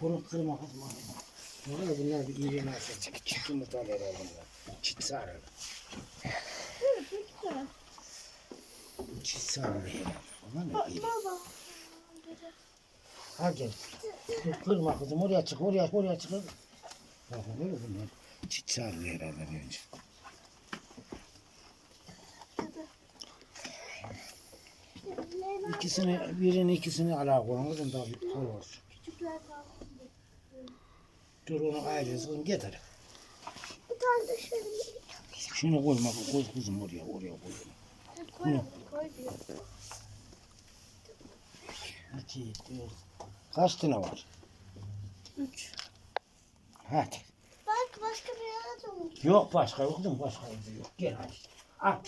Bunu kırma kızma. Bunlar bunlar bir iri nasıl çık çık yumurtalar bunlar. Çit sarı. Dur. Dur. Çit sarı herhalde. Bunlar ne. Baba. Ha gel. Kırma kızım oraya çık oraya oraya çık. Bak böyle bunlar. Çit sarı herhalde bence. İkisini birini ikisini ala koyun kızım da bir kol olsun. Küçükler kaldı. Dur onu ayrıyız kızım getir. Bir tane de şöyle Şunu koyma koy kızım oraya oraya koy. koy. Koy diyor. İki, dört. Kaç tane var? Üç. Hadi. Bak başka bir yere de. Yok başka yok kızım başka evde yok. Gel hadi. Al.